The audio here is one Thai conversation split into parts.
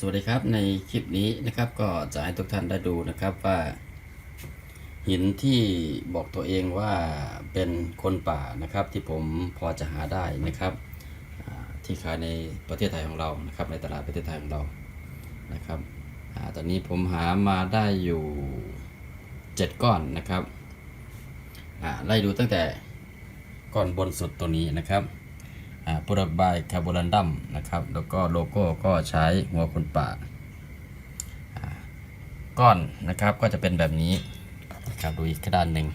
สวัสดีครับในคลิปนี้นะครับก็จะให้ทุกท่านได้ดูนะครับว่าหินที่บอกตัวเองว่าเป็นคนป่านะครับที่ผมพอจะหาได้นะครับที่ขายในประเทศไทยของเรานะครับในตลาดประเทศไทยของเรานะครับอตอนนี้ผมหามาได้อยู่ 7 ก้อนนะครับไล่ดูตั้งแต่ก้อนบนสุดตัวนี้นะครับ โปรบายคาร์บลันดัมนะครับ แล้วก็โลโก้ก็ใช้หัวคนป่าก้อนนะครับก็จะเป็นแบบนี้นะครับดูอีกด้านหนึ่ง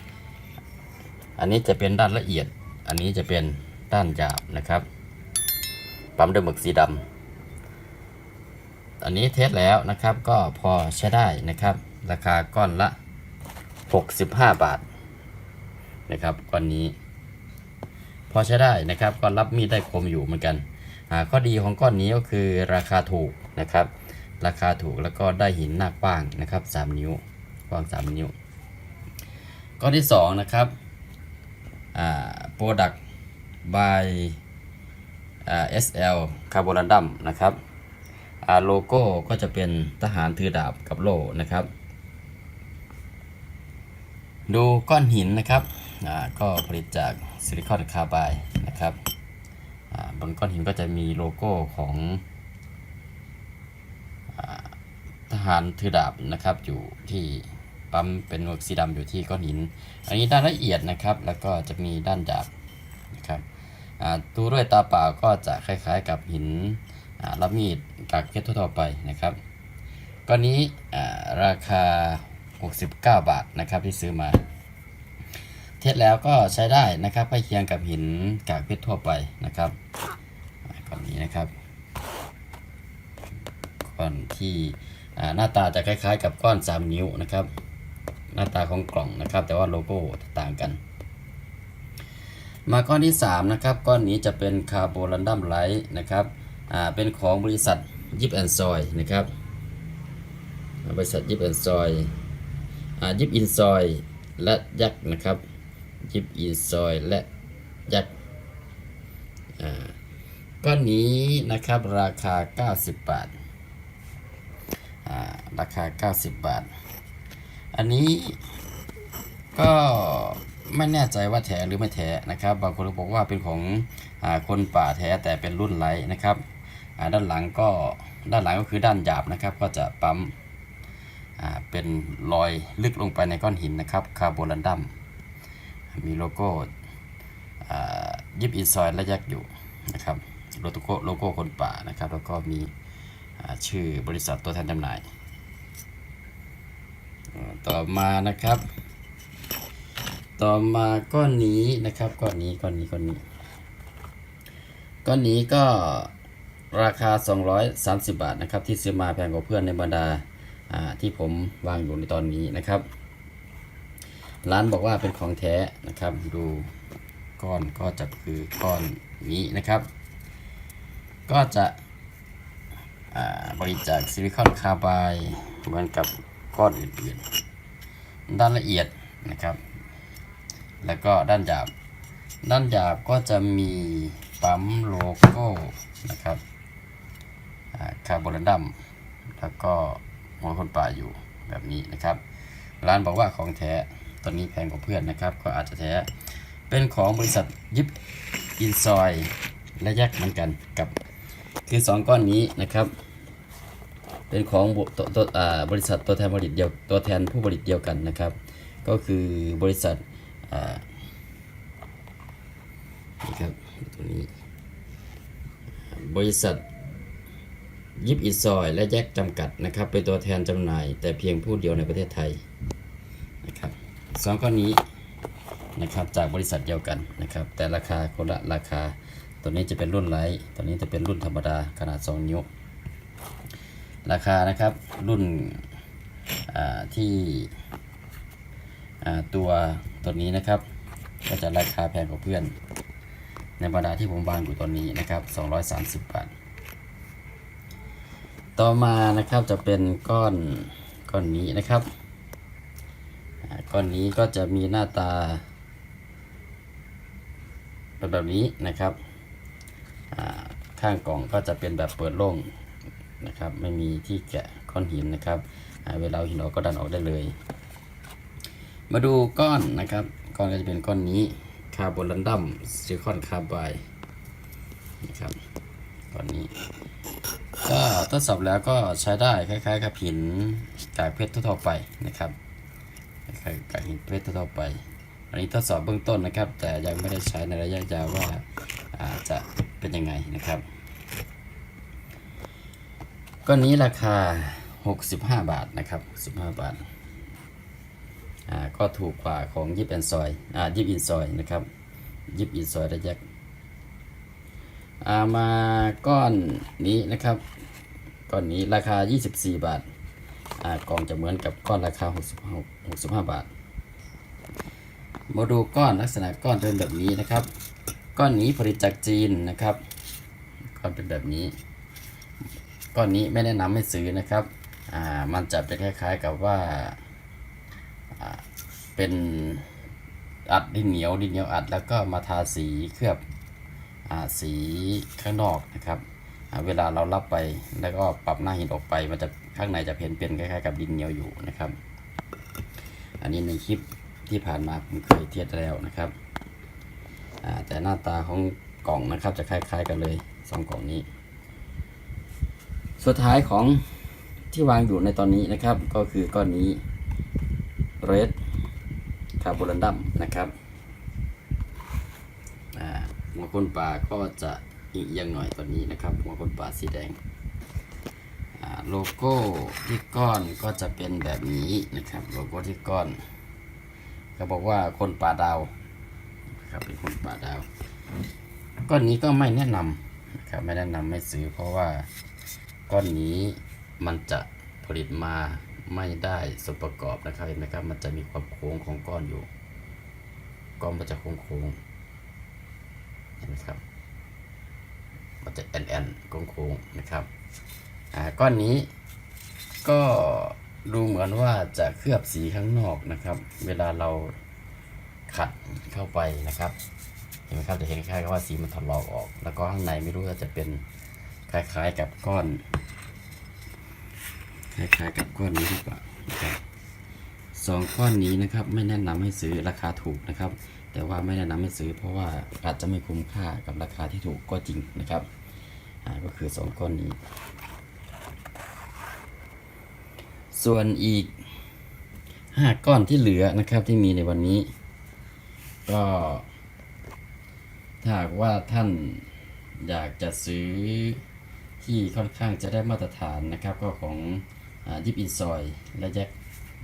อันนี้จะเป็นด้านละเอียด อันนี้จะเป็นด้านหยาบนะครับ ปั๊มด้วยหมึกสีดำอันนี้เทสแล้วนะครับก็พอใช้ได้นะครับ ราคาก้อนละ 65 บาทนะครับก้อนนี้ พอใช้ได้นะครับก็รับมีดได้คมอยู่เหมือนกันข้อดีของก้อนนี้ก็คือราคาถูกนะครับ ราคาถูกแล้วก็ได้หินหน้ากว้างนะครับ 3 นิ้วกว้าง 3 นิ้ว ก้อนที่2นะครับอ่าโปรดักบายอ่า SL คาร์บลันดัมนะครับโลโก้ก็จะเป็นทหารถือดาบกับโล่นะครับ ดูก้อนหินนะครับอ่าก็ผลิตจาก ซิลิคอนคาร์บายนะครับบนก้อนหินก็จะมีโลโก้ของอทหารถือดาบนะครับอยู่ที่ปั๊มเป็นหนวดสีดำอยู่ที่ก้อนหิน อันนี้ด้านละเอียดนะครับ แล้วก็จะมีด้านดาบนะครับอ่าดูด้วยตาเปล่าก็จะคล้ายๆกับหินอ่ามีดกากเพชรทั่วไปนะครับก้อนนี้อ่าราคา 69 บาทนะครับที่ซื้อมา เทสแล้วก็ใช้ได้นะครับใกล้เคียงกับหินกากเพชรทั่วไปนะครับก้อนนี้นะครับก้อนที่หน้าตาจะคล้ายๆ กับก้อน 3 นิ้วนะครับ หน้าตาของกล่องนะครับ แต่ว่าโลโก้ต่างกัน มาก้อนที่3นะครับก้อนนี้จะเป็นคาร์โบลันดัมไลท์นะครับเป็นของบริษัทยิปแอนซอยนะครับบริษัทยิปแอนซอยยิปอินซอยและยักษ์นะครับ ยิบอินซอยและยักษ์ก้อนนี้นะครับราคา 90 บาทาราคา 90 บาท อันนี้ก็ไม่แน่ใจว่าแท้หรือไม่แท้นะครับ บางคนบอกว่าเป็นของอคนป่าแท้แต่เป็นรุ่นไลท์นะครับด้านหลังก็ด้านหลังก็คือด้านหยาบนะครับ ก็จะปั๊มเป็นรอยลึกลงไปในก้อนหินนะครับคาร์บลันดัม มีโลโก้ยิบอินซอยและยักษ์อยู่นะครับโลโก้โลโก้คนป่านะครับ แล้วก็มีชื่อบริษัทตัวแทนจำหน่าย ต่อมานะครับ ต่อมาก้อนนี้นะครับก้อนนี้ก้อนนี้ก้อนนี้ก้อนนี้ก็ราคา 230 บาทนะครับ ที่ซื้อมาแพงกว่าเพื่อนในบรรดาที่ผมวางอยู่ในตอนนี้นะครับ ร้านบอกว่าเป็นของแท้นะครับ ดูก้อนก็จะคือก้อนนี้นะครับ ก็จะบริจาคซิลิคอนคาร์บายเหมือนกับก้อนอื่นๆ ด้านละเอียดนะครับ แล้วก็ด้านหยาบ ด้านหยาบก็จะมีปั๊มโลโก้นะครับคาร์บลันดัมแล้วก็หัวคนป่าอยู่แบบนี้นะครับ ร้านบอกว่าของแท้ ตอนนี้แพงกว่าเพื่อนนะครับ ก็อาจจะแท้เป็นของบริษัทยิปอินซอยและแยกเหมือนกันกับ คือ 2 ก้อนนี้นะครับ เป็นของบุตัวตัวบริษัทตัวแทนผลิตเดียวตัวแทนผู้ผลิตเดียวกันนะครับ ก็คือบริษัทอ่านี่ครับตัวนี้ บริษัทยิปอินซอย และแยกจำกัดนะครับ เป็นตัวแทนจำหน่าย แต่เพียงผู้เดียวในประเทศไทย สองก้อนนี้นะครับจากบริษัทเดียวกันนะครับ แต่ราคาคนละราคา ตัวนี้จะเป็นรุ่นไลท์ตัวนี้จะเป็นรุ่นธรรมดาขนาด 2 นิ้ว ราคานะครับรุ่นที่ตัวตัวนี้นะครับ ก็จะราคาแพงกว่าเพื่อน ในบรรดาที่ผมวางอยู่ตอนนี้นะครับ 230 บาท ต่อมานะครับจะเป็นก้อนก้อนนี้นะครับ ก้อนนี้ก็จะมีหน้าตาเป็นแบบนี้นะครับข้างกล่องก็จะเป็นแบบเปิดโล่งนะครับ ไม่มีที่แกะก้อนหินนะครับเวลาเหินออกก็ดันออกได้เลย มาดูก้อนนะครับ ก้อนก็จะเป็นก้อนนี้คาร์บอนลันดัมซิลิคอนคาร์บายนะครับก้อนนี้ ก็ทดสอบแล้วก็ใช้ได้คล้ายๆกับหินกากเพชรทั่วๆไปนะครับ คล้ายๆกับหินเพชรทั่วไป อันนี้ทดสอบเบื้องต้นนะครับ แต่ยังไม่ได้ใช้ในระยะยาวว่าอาจะเป็นยังไงนะครับก้อนนี้ราคา 65 บาทนะครับ15บาทอ่าก็ถูกกว่าของยิปแอนซอยอ่ายิปอินซอยนะครับยิปอินซอยระยะอ่ามาก้อนนี้นะครับ ก้อนนี้ราคา 24 บาทอ่า กล่องจะเหมือนกับก้อนราคา 66 65 บาท มาดูก้อนลักษณะก้อนเป็นแบบนี้นะครับ ก้อนนี้ผลิตจากจีนนะครับ ก้อนเป็นแบบนี้ ก้อนนี้ไม่แนะนำให้ซื้อนะครับอ่ามันจะเป็นคล้ายๆกับว่าเป็นอัดดินเหนียวดินเหนียวอัดแล้วก็มาทาสีเคลือบอสีข้างนอกนะครับ เวลาเรารับไปแล้วก็ปรับหน้าหินออกไป มันจะข้างในจะเป็นเป็นคล้ายๆกับดินเหนียวอยู่นะครับ อันนี้ในคลิปที่ผ่านมาผมเคยเทียบแล้วนะครับแต่หน้าตาของกล่องนะครับจะคล้ายๆกันเลยสองกล่องนี้ สุดท้ายของที่วางอยู่ในตอนนี้นะครับ ก็คือก้อนนี้ red คาร์บอนันดัมนะครับอ่าหัวคนป่าก็จะ อีกอยังหน่อยตัวนี้นะครับหัวคนป่าสีแดงโลโก้ที่ก้อนก็จะเป็นแบบนี้นะครับโลโก้ที่ก้อนเขาบอกว่าคนป่าดาวนะครับเป็นคนป่าดาวก้อนนี้ก็ไม่แนะนำนะครับไม่แนะนำไม่ซื้อเพราะว่าก้อนนี้มันจะผลิตมาไม่ได้สมประกอบนะครับเห็นไหมครับมันจะมีความโค้งของก้อนอยู่ก้อนมันจะโค้งโค้งๆเห็นไหมครับ มันจะแอนแอนโค้งโค้งๆนะครับอ่าก้อนนี้ก็ดูเหมือนว่าจะเคลือบสีข้างนอกนะครับ เวลาเราขัดเข้าไปนะครับ เห็นไหมครับจะเห็นคล้ายๆกับว่าสีมันถลอกออก แล้วก็ข้างในไม่รู้ว่าจะเป็นคล้ายๆกับก้อนคล้ายๆกับก้อนนี้ดีกว่าสองก้อนนี้นะครับ ไม่แนะนำให้ซื้อราคาถูกนะครับ แต่ว่าไม่แนะนำให้ซื้อเพราะว่าอาจจะไม่คุ้มค่ากับราคาที่ถูกก็จริงนะครับก็คือสองก้อนนี้ ส่วนอีกห้าก้อนที่เหลือนะครับที่มีในวันนี้ ก็ถ้าว่าท่านอยากจะซื้อที่ค่อนข้างจะได้มาตรฐานนะครับ ก็ของยิปอินซอยและแจ็ค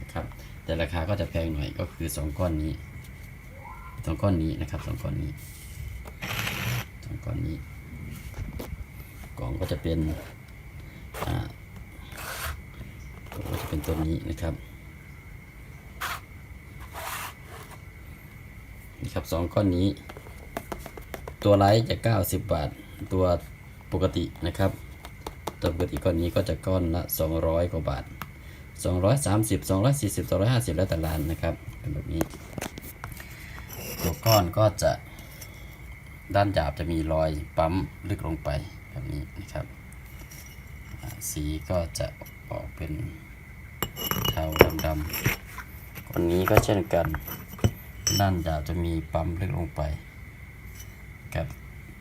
นะครับ แต่ราคาก็จะแพงหน่อยก็คือสองก้อนนี้ สองก้อนนี้นะครับสองก้อนนี้สองก้อนนี้กล่องก็จะเป็นอ่าก็จะเป็นตัวนี้นะครับนี่ครับสองก้อนนี้ ตัวไลท์จะ 90 บาท ตัวปกตินะครับ ตัวปกติก้อนนี้ก็จะก้อนละ 200 กว่าบาท 230 240 250 แล้วแต่ร้านนะครับเป็นแบบนี้ ก้อนก็จะด้านหยาบจะมีรอยปั๊มลึกลงไปแบบนี้นะครับ สีก็จะออกเป็นเทาดำๆคนนี้ก็เช่นกัน ด้านหยาวจะมีปั๊มลึกลงไปกับ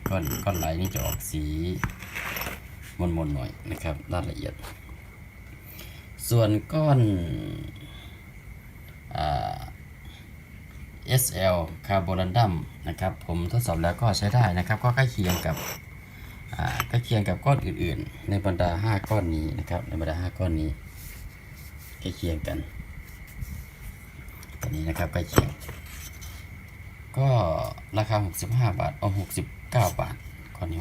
ก้อนก้อนไหลนี่จะออกสีมนๆหน่อยนะครับ ด้านละเอียด ส่วนก้อนอ่า SL คาร์บอนดัมนะครับผมทดสอบแล้วก็ใช้ได้นะครับก็ใกล้เคียงกับใกล้เคียงกับก้อนอื่นๆ ในบรรดา 5 ก้อนนี้นะครับในบรรดา 5 ก้อนนี้ใกล้เคียงกันตัวนี้นะครับใกล้เคียง ก็ราคา 65 บาทเอา69 บาทก้อนนี้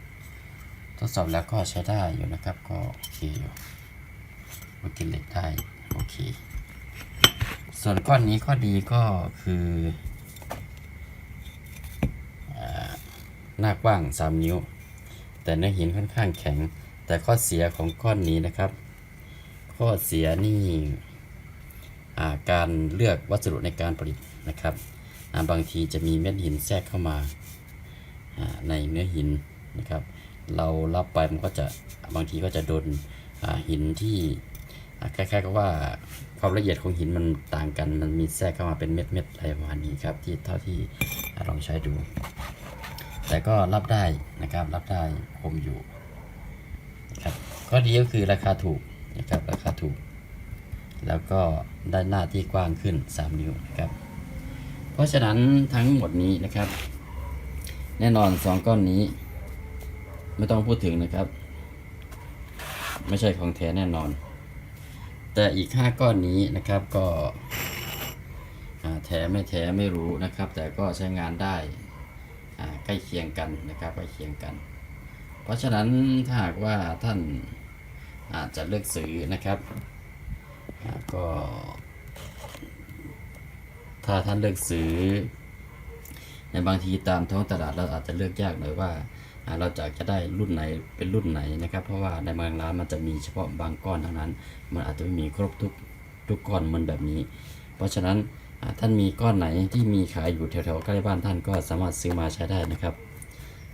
69 ทดสอบแล้วก็ใช้ได้อยู่นะครับก็โอเคอยู่มากินเหล็กได้โอเค ส่วนก้อนนี้ข้อดีก็คือหน้ากว้าง 3 นิ้ว แต่เนื้อหินค่อนข้างแข็ง แต่ข้อเสียของก้อนนี้นะครับ ข้อเสียนี่การเลือกวัสดุในการผลิตนะครับาบางทีจะมีเม็ดหินแทรกเข้ามาในเนื้อหินนะครับ เรารับไปมันก็จะบางทีก็จะโดนหินที่ คล้ายๆกับว่าความละเอียดของหินมันต่างกัน มันมีแทรกเข้ามาเป็นเม็ดๆอะไรประมาณนี้ครับ ที่เท่าที่ลองใช้ดู แต่ก็รับได้นะครับ รับได้คมอยู่ครับข้อดีก็คือราคาถูกนะครับ ราคาถูก แล้วก็ได้หน้าที่กว้างขึ้น 3 นิ้วนะครับ เพราะฉะนั้นทั้งหมดนี้นะครับ แน่นอน 2 ก้อนนี้ ไม่ต้องพูดถึงนะครับ ไม่ใช่ของแท้แน่นอน แต่อีก 5 ก้อนนี้นะครับก็แท้ไม่แท้ไม่รู้นะครับ แต่ก็ใช้งานได้ใกล้เคียงกันนะครับใกล้เคียงกัน เพราะฉะนั้นถ้าหากว่าท่านอาจจะเลือกซื้อนะครับก็ถ้าท่านเลือกซื้อในบางทีตามท้องตลาดเราอาจจะเลือกยากหน่อยว่า เราจะจะได้รุ่นไหนเป็นรุ่นไหนนะครับ เพราะว่าในบางร้านมันจะมีเฉพาะบางก้อนเท่านั้น มันอาจจะไม่มีครบทุกทุกก้อนมือนแบบนี้ เพราะฉะนั้นท่านมีก้อนไหนที่มีขายอยู่แถวๆใกล้บ้านท่านก็สามารถซื้อมาใช้ได้นะครับ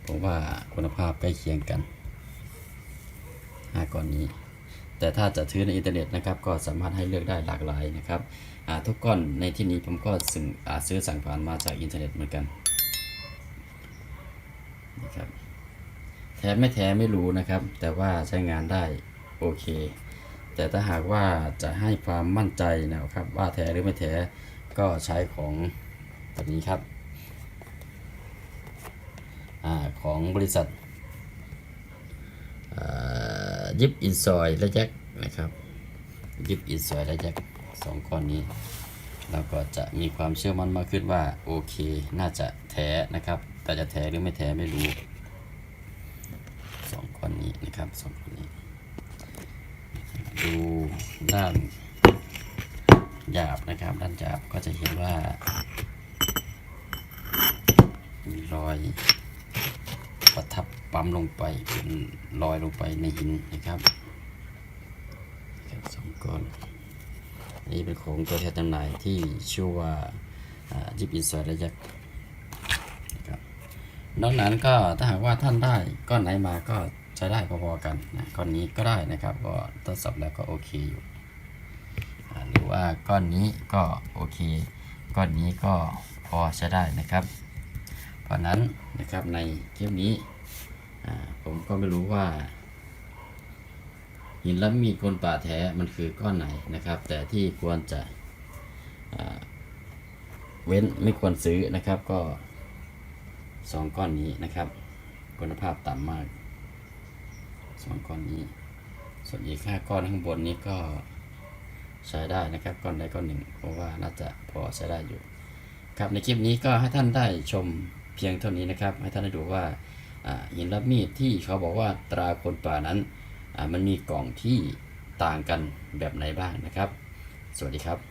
ผมว่าคุณภาพใกล้เคียงกันหาก้อนนี้ แต่ถ้าจะซื้อในอินเทอร์เน็ตนะครับ ก็สามารถให้เลือกได้หลากหลายนะครับทุกก้อนในที่นี้ผมก็ซื้อซื้อสั่งผ่านมาจากอินเทอร์เน็ตเหมือนกันนะครับ แท้ไม่แท้ไม่รู้นะครับ แต่ว่าใช้งานได้โอเค แต่ถ้าหากว่าจะให้ความมั่นใจนะครับ ว่าแท้หรือไม่แท้ก็ใช้ของตัวนี้ครับอของบริษัทยิบอินซอยและแจ็คนะครับยิบอินซอยและแจ็คสองก้อนนี้เราก็จะมีความเชื่อมั่นมากขึ้นว่าโอเค น่าจะแท้นะครับ แต่จะแท้หรือไม่แท้ไม่รู้ นนี้นะครับสองก้อนนี้ ดูด้านหยาบนะครับ ด้านหยาบก็จะเห็นว่า มีรอยประทับปั๊มลงไปเป็นรอยลงไปในหินนะครับสองก้อนนี้เป็นของตัวแทนจำหน่ายที่ชื่อว่ายิบอินสระยักษ์นะครับนอกนั้นก็ถ้าหากว่าท่านได้ก้อนไหนมาก็ จะได้พอๆกันนะก้อนนี้ก็ได้นะครับ ก็ทดสอบแล้วก็โอเคอยู่หรือว่าก้อนนี้ก็โอเค ก้อนนี้ก็พอใช้ได้นะครับ เพราะนั้นนะครับในคลิปนี้ผมก็ไม่รู้ว่า หินละมีดคนป่าแท้มันคือก้อนไหนนะครับ แต่ที่ควรจะเว้นไม่ควรซื้อนะครับก็สองก้อนนี้นะครับ คุณภาพต่ำมาก สองก้อนนี้ ส่วนอีกห้าก้อนข้างบนนี้ก็ใช้ได้นะครับก้อนใดก้อนหนึ่งเพราะว่าน่าจะพอใช้ได้อยู่ ครับในคลิปนี้ก็ให้ท่านได้ชมเพียงเท่านี้นะครับ ให้ท่านได้ดูว่าอินรับมีดที่เขาบอกว่าตราคนป่านั้นมันมีกล่องที่ต่างกันแบบไหนบ้างนะครับ สวัสดีครับ